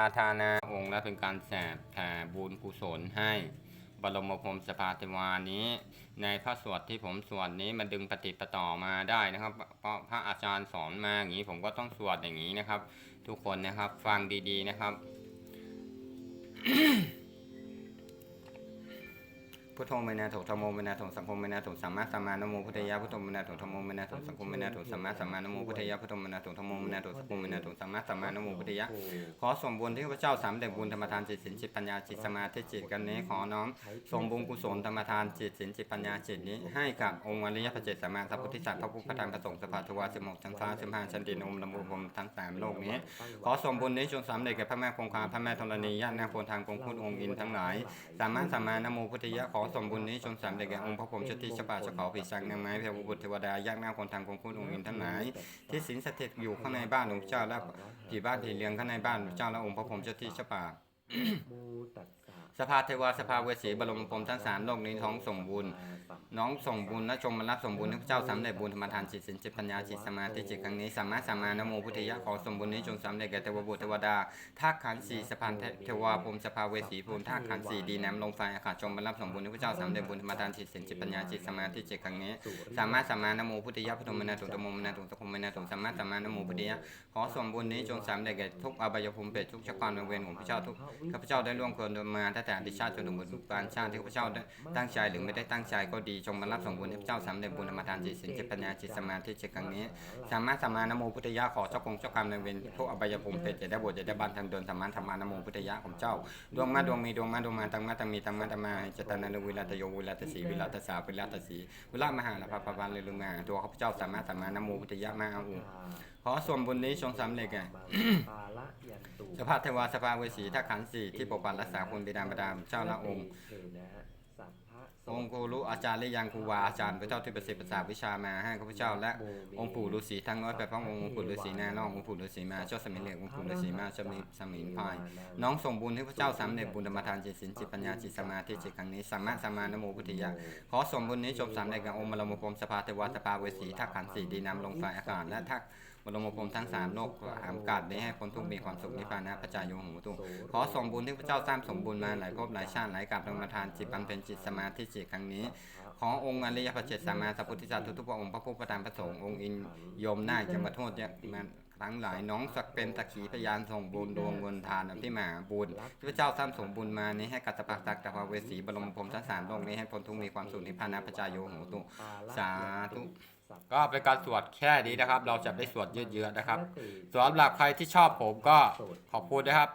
อาทานาองค์และเป็นการแสบแผ่บุญกุศลให้ บรมพรมสภาเทวานี้ ในพระสวดที่ผมสวดนี้มันดึงปฏิปต่อมาได้นะครับเพราะพระอาจารย์สอนมาอย่างนี้ผมก็ต้องสวดอย่างนี้นะครับ ทุกคนนะครับฟังดีๆนะครับ พุทโธเมนะโถธรรมโมเมนะโถสังคมเมนะโถสัมมาสัมมานโมพุทธยะพุทโธเมนะโถธรรมโมเมนะโถสังคมเมนะโถสัมมาสัมมานโมพุทธยะพุทโธเมนะโถธรรมโมเมนะโถสังคมเมนะโถสัมมาสัมมานโมพุทธยะขอส่งบุญที่ข้าพเจ้าสามเด็จบุญธรรมทานจิตสินจิตปัญญาจิตสมาธิจิตกันนี้ขอน้อมส่งบุญกุศลธรรมทานจิตสินจิตปัญญาจิตนี้ให้กับองค์อริยพระเจตสมมาสัพพุทธิสัตว์พระพุทธธรรมพระสงฆ์สภาทวารสิบหกชั้นฟ้าสิบห้าชั้นดินองค์ลำบุพรมทั้งสามโลกนี้ขอส่งบุญนี้จงสำเร็จแก่พระแม่คงคาพระแม่ธรณีญาตินาโพทางกงคุณองค์อินทั้งหลายสามารถสามานโมพุทธิยะขอส่งบุญนี้จงสำเร็จแก่องค์พระพรหมชติชปาชเขาปีสังนางไม้เทวบุตรเทวดายากนาคนทางกงคุณองค์อินทั้งหลายที่สิงสถิตอยู่ข้างในบ้านของเจ้าและผีบ้านผีเลี้ยงข้างในบ้านของเจ้าและองค์พระพรหมเจ้าที่เจ้า ป่ามูตัสสะสภาเทวาสภาเวสีบรมพรหมทั้งสามโลกนี้ท้องส่งบุญ น้องส่งบุญและจงมารับส่งบุญให้พระเจ้าสำเร็จบุญธรรมทานจิตสินจิตปัญญาจิตสมาธิจิตครั้งนี้สามารถสามานโมพุทธิยะขอส่งบุญนี้จงสำเร็จแก่เทวบุตรเทวดาท่าตุขันธ์สี่สะพานเทวาพรหมสภาเวสีภูมิท่าตุขันธ์สี่ดีน้ำลมไฟอากาศจงมารับส่งบุญให้พระเจ้าสำเร็จบุญธรรมทานจิตสินจิตปัญญาจิตสมาธิจิตครั้งนี้สามารถสามานโมพุทธิยะพุทโธมนาตุตโมมนาตุสกุมมนาตุสามารถสามานโมพุทธิยะขอส่วนบุญนี้จงสำเร็จแก่ทุกอบายภูมิเปรตทุกชักรเวรของพระเจ้าทุกข้าพเจ้าได้ร่วมเกินมาตั้งแต่อดีตชาติจนถึงปัจจุบันชาติที่ข้าพเจ้าได้ตั้งใจหรือไม่ได้ตั้งใจก็ดีจงมารับส่งบุญให้พเจ้าสำเร็จบุญธรรมทานจิตสินจิตปัญญาจิตสมาธิจิตครั้งนี้สามารถสมานโมพุทธยะขอเจ้ากงเจ้ากรรมในายเวรทุกอบายภูมิเปรตจะได้บวชจะได้บันทางเดินสมารถสามานโมพุทธยะของเจ้าดวงมาดวงมีดวงมาดวงมาตังมาตังมีตังมาตังมาจตนานุวิรัตโยวิรัตสีวิรัตสาวิรัตสีวิรัตมหาลาภพพันเลยลืมมาตัวข้าพเจ้าสามารถสมานโมพุทธยะมาอุขอส่วนบุญนี้จงสำเร็จแก่สภาเทวาสภาเวสีท่าขันสี่ที่ปกปักรักษาคุณบิดามารดาเจ้าละองค์เทนะสัพพะโสองค์ครูรู้อาจารย์และยังครูวาอาจารย์พระเจ้าที่ประสิทธิ์ประสาทวิชามาให้ข้าพเจ้าและองค์ปู่ฤาษีทั้งน้อยไปพระองค์ปู่ฤาษีนาล่ององค์ปู่ฤาษีมาเจ้าสมิงเหลกองค์ปู่ฤาษีมาเจ้ามีสมิงพายน้องส่งบุญให้พระเจ้าสำเร็จบุญธรรมทานจิตสินจิตปัญญาจิตสมาธิจิตครั้งนี้สามารถสามานโมพุทธิยะขอส่งบุญนี้จงสำเร็จกับองค์บรมพรหมสภาเทวาสภาเวสีท่าขันธ์สี่ดีน้ำลมไฟอากาศและท่า บรมพรมทั้งสามโลกอากาศได้ให้คนทุกมีความสุขนิพพานะพระจายโยหูตุขอส่งบุญที่พระเจ้าสร้างสมบุญมาหลายภพหลายชาติหลายกับธรรมทานจิตบำเพ็ญจิตสมาธิจิตครั้งนี้ ขอองค์อริยพระเจตสมาสัพพุทธเจ้าทุกพระองค์พระผู้ประทานพระสงฆ์องค์อินยมนาจะมาโทษเนี่ยมันทั้งหลายน้องสักเป็นสักขีพยานส่งบุญดวงเงินทานที่มาบุญที่พระเจ้าสร้างสมบุญมานี้ให้กัตตปักตักตะภาเวสีบรมพรมทั้งสามโลกนี้ให้พ้นทุกข์มีความสุขนิพพานะพระจายโยโหตุสาธุ ก็เป็นการสวดแค่นี้นะครับ เราจะได้สวดเยอะๆนะครับสำหรับใครที่ชอบผมก็ขอบคุณนะครับ